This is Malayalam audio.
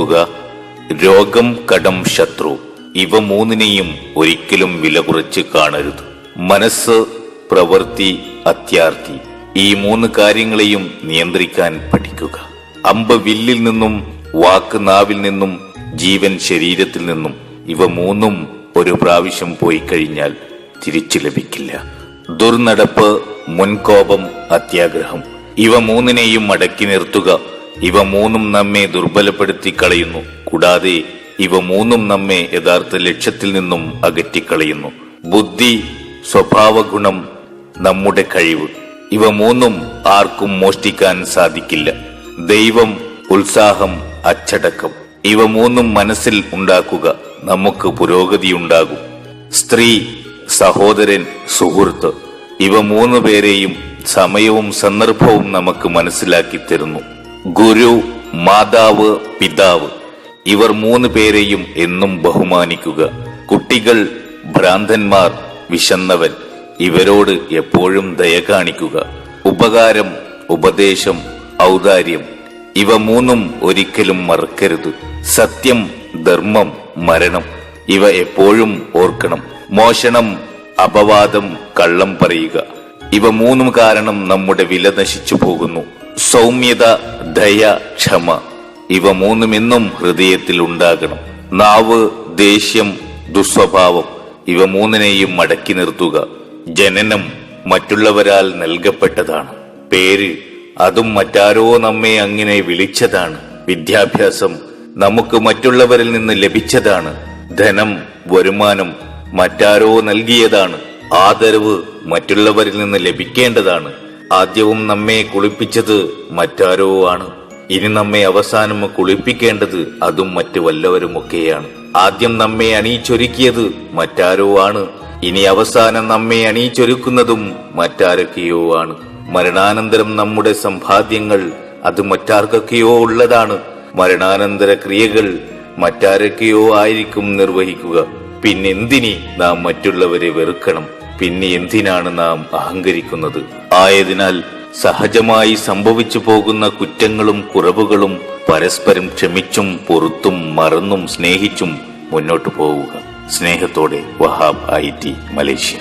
ഓർക്കുക രോഗം കടം ശത്രു. ഇവ മൂന്നിനെയും ഒരിക്കലും വില കുറച്ച് കാണരുത്. മനസ്സ് പ്രവൃത്തി അത്യാർത്ഥി. ഈ മൂന്ന് കാര്യങ്ങളെയും നിയന്ത്രിക്കാൻ പഠിക്കുക. അമ്പ് വില്ലിൽ നിന്നും വാക്ക് നാവിൽ നിന്നും ജീവൻ ശരീരത്തിൽ നിന്നും ഇവ മൂന്നും ഒരു പ്രാവശ്യം പോയി കഴിഞ്ഞാൽ തിരിച്ചു ലഭിക്കില്ല. ദുർനടപ്പ് മുൻകോപം അത്യാഗ്രഹം. ഇവ മൂന്നിനെയും അടക്കി നിർത്തുക ഇവ മൂന്നും നമ്മെ ദുർബലപ്പെടുത്തി കളയുന്നു. കൂടാതെ ഇവ മൂന്നും നമ്മെ യഥാർത്ഥ ലക്ഷ്യത്തിൽ നിന്നും അകറ്റിക്കളയുന്നു. ബുദ്ധി സ്വഭാവഗുണം നമ്മുടെ കഴിവ്. ഇവ മൂന്നും ആർക്കും മോഷ്ടിക്കാൻ സാധിക്കില്ല. ദൈവം ഉത്സാഹം അച്ചടക്കം. ഇവ മൂന്നും മനസ്സിൽ ഉണ്ടാക്കുക നമുക്ക് പുരോഗതിയുണ്ടാകും. സ്ത്രീ സഹോദരൻ സുഹൃത്ത്. ഇവ മൂന്നു പേരെയും സമയവും സന്ദർഭവും നമുക്ക് മനസ്സിലാക്കി തരുന്നു. ഗുരു മാതാവ് പിതാവ്. ഇവർ മൂന്ന് പേരെയും എന്നും ബഹുമാനിക്കുക. കുട്ടികൾ ഭ്രാന്തന്മാർ വിശന്നവൻ. ഇവരോട് എപ്പോഴും ദയ കാണിക്കുക. ഉപകാരം ഉപദേശം ഔദാര്യം. ഇവ മൂന്നും ഒരിക്കലും മറക്കരുത്. സത്യം ധർമ്മം മരണം. ഇവ എപ്പോഴും ഓർക്കണം. മോഷണം അപവാദം കള്ളം പറയുക. ഇവ മൂന്നും കാരണം നമ്മുടെ വില നശിച്ചു പോകുന്നു. സൗമ്യത ദയ ക്ഷമ ഇവ മൂന്നും എന്നും ഹൃദയത്തിൽ ഉണ്ടാകണം. നാവ് ദേഷ്യം ദുസ്വഭാവം ഇവ മൂന്നിനെയും മടക്കി നിർത്തുക. ജനനം മറ്റുള്ളവരാൽ നൽകപ്പെട്ടതാണ്. പേര് അതും മറ്റാരോ നമ്മെ അങ്ങനെ വിളിച്ചതാണ്. വിദ്യാഭ്യാസം നമുക്ക് മറ്റുള്ളവരിൽ നിന്ന് ലഭിച്ചതാണ്. ധനം വരുമാനം മറ്റാരോ നൽകിയതാണ്. ആദരവ് മറ്റുള്ളവരിൽ നിന്ന് ലഭിക്കേണ്ടതാണ്. ആദ്യവും നമ്മെ കുളിപ്പിച്ചത് മറ്റാരോ ആണ്. ഇനി നമ്മെ അവസാനം കുളിപ്പിക്കേണ്ടത് അതും മറ്റു വല്ലവരുമൊക്കെയാണ് ആദ്യം നമ്മെ അണിയിച്ചൊരുക്കിയത് മറ്റാരോ ആണ്. ഇനി അവസാനം നമ്മെ അണിയിച്ചൊരുക്കുന്നതും മറ്റാരൊക്കെയോ ആണ്. മരണാനന്തരം നമ്മുടെ സമ്പാദ്യങ്ങൾ അത് മറ്റാർക്കൊക്കെയോ ഉള്ളതാണ്. മരണാനന്തര ക്രിയകൾ മറ്റാരൊക്കെയോ ആയിരിക്കും നിർവഹിക്കുക. പിന്നെന്തിനി നാം മറ്റുള്ളവരെ വെറുക്കണം. പിന്നെ എന്തിനാണ് നാം അഹങ്കരിക്കുന്നത്? ആയതിനാൽ സഹജമായി സംഭവിച്ചു പോകുന്ന കുറ്റങ്ങളും കുറവുകളും പരസ്പരം ക്ഷമിച്ചും പൊറുത്തും മറന്നും സ്നേഹിച്ചും മുന്നോട്ടു പോവുക. സ്നേഹത്തോടെ വഹാബ് ഐ ടി മലേഷ്യ.